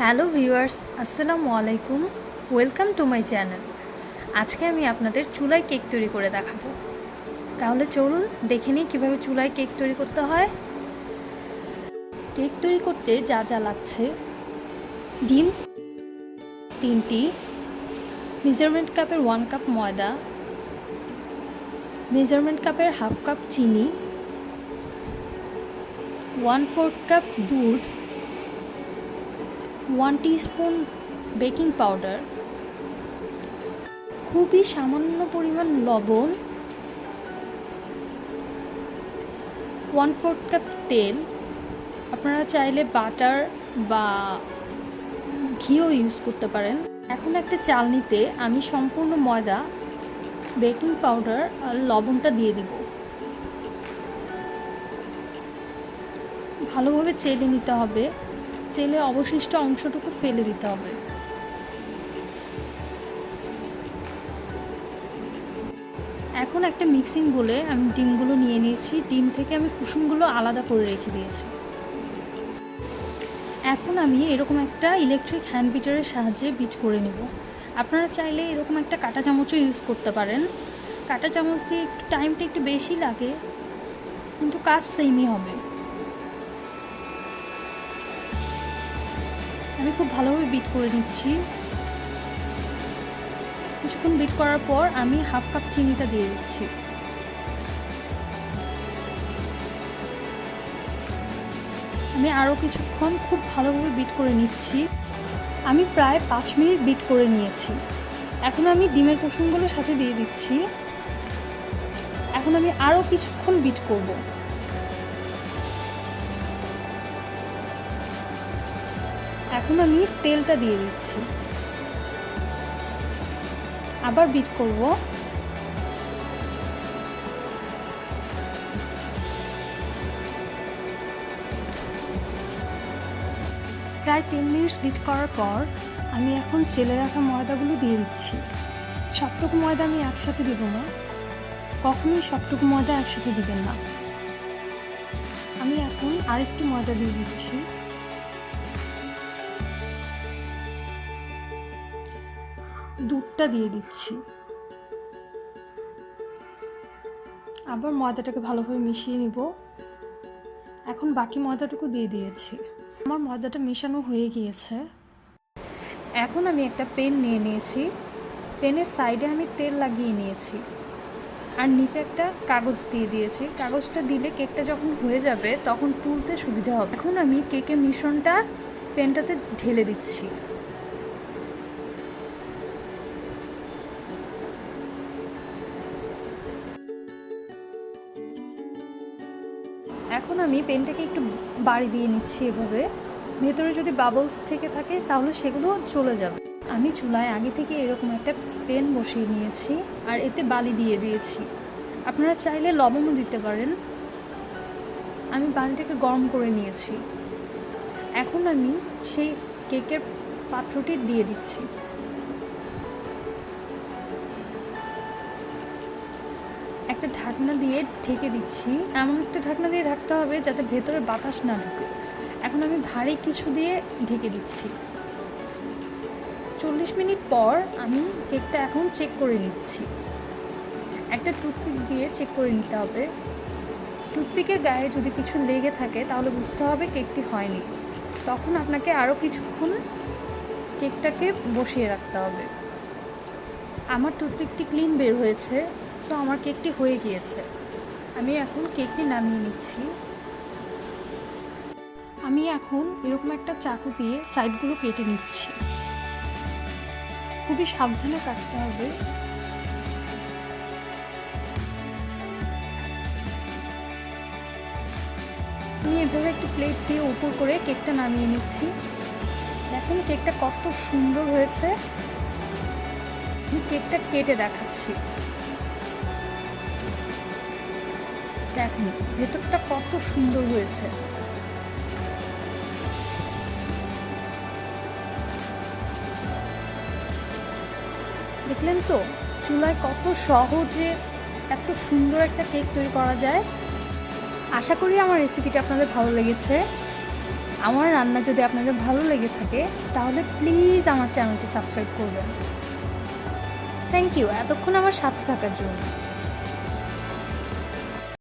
Hello viewers, আসসালামু আলাইকুম। Welcome to my channel. আজকে আমি আপনাদের চুলায় কেক তৈরি করে দেখাবো। তাহলে চলুন দেখে নিই কীভাবে চুলায় কেক তৈরি করতে হয়। কেক তৈরি করতে যা যা লাগছে। ডিম তিনটি, মেজারমেন্ট কাপের ওয়ান কাপ ময়দা, মেজারমেন্ট কাপের হাফ কাপ চিনি, ওয়ান ফোর্থ কাপ দুধ ওয়ান স্পুন বেকিং পাউডার, খুবই সামান্য পরিমাণ লবণ, ওয়ান ফোর্থ কাপ তেল। আপনারা চাইলে বাটার বা ঘিও ইউজ করতে পারেন। এখন একটা চালনিতে আমি সম্পূর্ণ ময়দা, বেকিং পাউডার আর লবণটা দিয়ে দিব। ভালোভাবে চেলে নিতে হবে। চেলে অবশিষ্ট অংশটুকু ফেলে দিতে হবে। এখন একটা মিক্সিং বলে আমি ডিমগুলো নিয়ে নিয়েছি। ডিম থেকে আমি কুসুমগুলো আলাদা করে রেখে দিয়েছি। এখন আমি এরকম একটা ইলেকট্রিক হ্যান্ড বিটারের সাহায্যে বিট করে নেব। আপনারা চাইলে এরকম একটা কাঁটা চামচও ইউজ করতে পারেন। কাঁটা চামচ দিয়ে একটু টাইমটা একটু বেশি লাগে, কিন্তু কাজ সেমই হবে। আমি খুব ভালোভাবে বিট করে নিচ্ছি। কিছুক্ষণ বিট করার পর আমি হাফ কাপ চিনিটা দিয়ে দিচ্ছি। আমি আরও কিছুক্ষণ খুব ভালোভাবে বিট করে নিচ্ছি। আমি প্রায় পাঁচ মিনিট বিট করে নিয়েছি। এখন আমি ডিমের কুসুমগুলো সাথে দিয়ে দিচ্ছি। এখন আমি আরও কিছুক্ষণ বিট করব। এখন আমি তেলটা দিয়ে দিচ্ছি। আবার বিট করব। প্রায় টেন মিনিটস বিট করার পর আমি এখন চেলে রাখা ময়দাগুলো দিয়ে দিচ্ছি। সবটুকু ময়দা আমি একসাথে দেব না। কখনোই সবটুকু ময়দা একসাথে দিবেন না। আমি এখন আরেকটু ময়দা দিয়ে দিচ্ছি। দুধটা দিয়ে দিচ্ছি। আবার ময়দাটাকে ভালোভাবে মিশিয়ে নিব। এখন বাকি ময়দাটুকু দিয়ে দিয়েছি। আমার ময়দাটা মেশানো হয়ে গিয়েছে। এখন আমি একটা পেন নিয়ে নিয়েছি। পেনের সাইডে আমি তেল লাগিয়ে নিয়েছি। আর নিচে একটা কাগজ দিয়ে দিয়েছি। কাগজটা দিলে কেকটা যখন হয়ে যাবে, তখন তুলতে সুবিধা হবে। এখন আমি কেকের মিশ্রণটা পেনটাতে ঢেলে দিচ্ছি। এখন আমি পেনটাকে একটু বাড়ি দিয়ে নিচ্ছি এভাবে। ভেতরে যদি বাবলস থেকে থাকে, তাহলে সেগুলো চলে যাবে। আমি চুলায় আগে থেকে এরকম একটা পেন বসিয়ে নিয়েছি আর এতে বালি দিয়ে দিয়েছি। আপনারা চাইলে লবণও দিতে পারেন। আমি বালিটাকে গরম করে নিয়েছি। এখন আমি সেই কেকের পাত্রটি দিয়ে দিচ্ছি। একটা ঢাকনা দিয়ে ঢেকে দিচ্ছি। এমন একটা ঢাকনা দিয়ে ঢাকতে হবে যাতে ভেতরে বাতাস না ঢুকে। এখন আমি ভারী কিছু দিয়ে ঢেকে দিচ্ছি। চল্লিশ মিনিট পর আমি কেকটা এখন চেক করে নিচ্ছি। একটা টুথপিক দিয়ে চেক করে নিতে হবে। টুথপিকের গায়ে যদি কিছু লেগে থাকে, তাহলে বুঝতে হবে কেকটি হয়নি। তখন আপনাকে আরও কিছুক্ষণ কেকটাকে বসিয়ে রাখতে হবে। আমার টুথপিকটি ক্লিন বের হয়েছে। সো আমার কেকটি হয়ে গিয়েছে। আমি এখন কেকটি নামিয়ে নিচ্ছি। আমি এখন এরকম একটা চাকু দিয়ে সাইডগুলো কেটে নিচ্ছি। খুবই সাবধানে কাটতে হবে। আমি এভাবে একটু প্লেট দিয়ে উপর করে কেকটা নামিয়ে নিচ্ছি। দেখুন, কেকটা কত সুন্দর হয়েছে। আমি কেকটা কেটে দেখাচ্ছি। দেখুন। ভেতরটা কত সুন্দর হয়েছে। দেখলেন তো, চুলায় কত সহজে এত সুন্দর একটা কেক তৈরি করা যায়। আশা করি আমার রেসিপিটা আপনাদের ভালো লেগেছে। আমার রান্না যদি আপনাদের ভালো লেগে থাকে, তাহলে প্লিজ আমার চ্যানেলটি সাবস্ক্রাইব করবেন। Thank you. এতক্ষণ আমার সাথে থাকার জন্য।